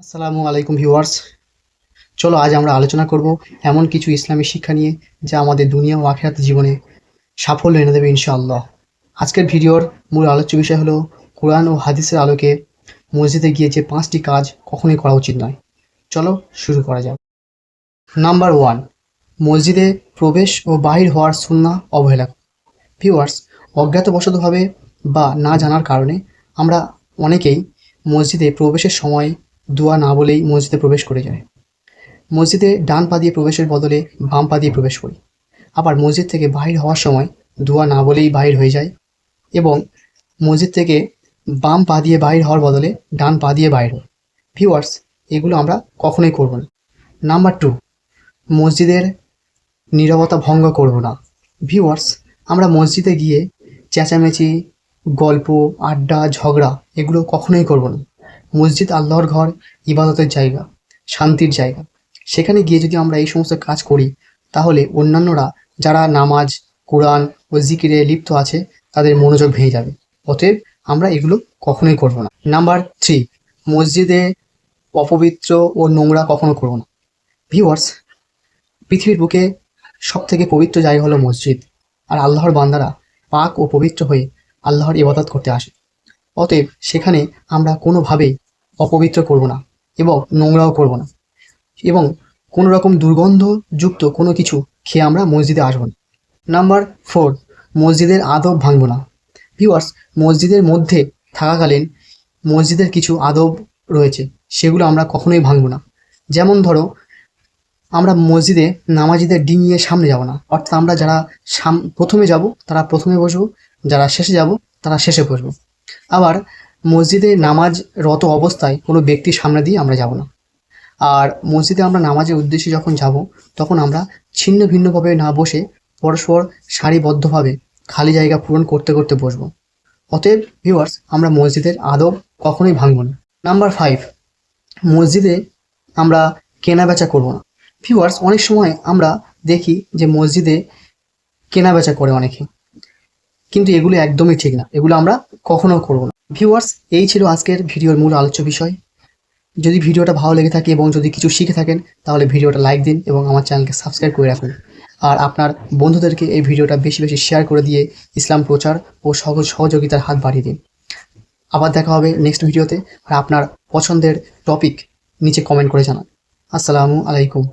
আসসালামু আলাইকুম ভিউয়ার্স। চলো আজ আমরা আলোচনা করব এমন কিছু ইসলামী শিক্ষা নিয়ে যা আমাদের দুনিয়া ও আখেরাত জীবনে সাফল্য এনে দেবে ইনশাআল্লাহ। আজকের ভিডিওর মূল আলোচ্য বিষয় হলো কোরআন ও হাদিসের আলোকে মসজিদে গিয়ে যে পাঁচটি কাজ কখনোই করা উচিত নয়। চলো শুরু করা যাক। নাম্বার ওয়ান, মসজিদে প্রবেশ ও বাহির হওয়ার সুন্না অবহেলা ভিউয়ার্স, অজ্ঞাতবশতভাবে বা না জানার কারণে আমরা অনেকেই মসজিদে প্রবেশের সময় দোয়া না বলেই মসজিদে প্রবেশ করে যায়। মসজিদে ডান পা দিয়ে প্রবেশের বদলে বাম পা দিয়ে প্রবেশ করি। আবার মসজিদ থেকে বাহির হওয়ার সময় দোয়া না বলেই বাহির হয়ে যায় এবং মসজিদ থেকে বাম পা দিয়ে বাহির হওয়ার বদলে ডান পা দিয়ে বাইর হয় ভিউয়ার্স এগুলো আমরা কখনোই করব না। নাম্বার টু মসজিদের নীরবতা ভঙ্গ করব না। ভিউয়ার্স আমরা মসজিদে গিয়ে চেঁচামেচি, গল্প, আড্ডা, ঝগড়া এগুলো কখনোই করব না। মসজিদ আল্লাহর ঘর, ইবাদতের জায়গা, শান্তির জায়গা। সেখানে গিয়ে যদি আমরা এই সমস্ত কাজ করি, তাহলে অন্যান্যরা যারা নামাজ, কোরআন ও জিকিরে লিপ্ত আছে, তাদের মনোযোগ ভেঙে যাবে। অতএব আমরা এগুলো কখনোই করব না। নাম্বার থ্রি, মসজিদে অপবিত্র ও নোংরা কখনো করব না। ভিউয়ার্স পৃথিবীর বুকে সব থেকে পবিত্র জায়গা হলো মসজিদ। আর আল্লাহর বান্দারা পাক ও পবিত্র হয়ে আল্লাহর ইবাদত করতে আসে। অতএব সেখানে আমরা কোনোভাবেই অপবিত্র করব না এবং নোংরাও করব না। এবং কোনো রকম দুর্গন্ধযুক্ত কোনো কিছু খেয়ে আমরা মসজিদে আসব না। নাম্বার ফোর, মসজিদের আদব ভাঙব না। ভিউয়ার্স, মসজিদের মধ্যে থাকাকালীন মসজিদের কিছু আদব রয়েছে, সেগুলো আমরা কখনোই ভাঙব না। যেমন ধরো, আমরা মসজিদে নামাজিদের ডিঙিয়ে সামনে যাব না। অর্থাৎ আমরা যারা সাম, প্রথমে যাব, তারা প্রথমে বসবো, যারা শেষে যাব, তারা শেষে বসবো। আবার মসজিদে নামাজ রত অবস্থায় কোনো ব্যক্তির সামনে দিয়ে আমরা যাব না। আর মসজিদে আমরা নামাজের উদ্দেশ্যে যখন যাব, তখন আমরা ছিন্ন ভিন্নভাবে না বসে পরস্পর সারিবদ্ধভাবে খালি জায়গা পূরণ করতে করতে বসবো। অতএব ভিউয়ার্স আমরা মসজিদের আদব কখনোই ভাঙব না। নাম্বার ফাইভ মসজিদে আমরা কেনা বেচা করব না। ভিউয়ার্স অনেক সময় আমরা দেখি যে মসজিদে কেনা বেচা করে অনেকে। কিন্তু এগুলো একদমই ঠিক না। এগুলো আমরা কখনো করব না। ভিউয়ার্স এই ছিল আজকের ভিডিওর মূল আলোচ্য বিষয়। যদি ভিডিওটা ভালো লেগে থাকে এবং যদি কিছু শিখে থাকেন, তাহলে ভিডিওটা লাইক দিন এবং আমার চ্যানেলকে সাবস্ক্রাইব করে রাখুন। আর আপনার বন্ধুদেরকে এই ভিডিওটা বেশি বেশি শেয়ার করে দিয়ে ইসলাম প্রচার ও সহজ সহযোগিতার হাত বাড়িয়ে দিন। আবার দেখা হবে নেক্সট ভিডিওতে আর আপনার পছন্দের টপিক নিচে কমেন্ট করে জানান। আসসালামু আলাইকুম।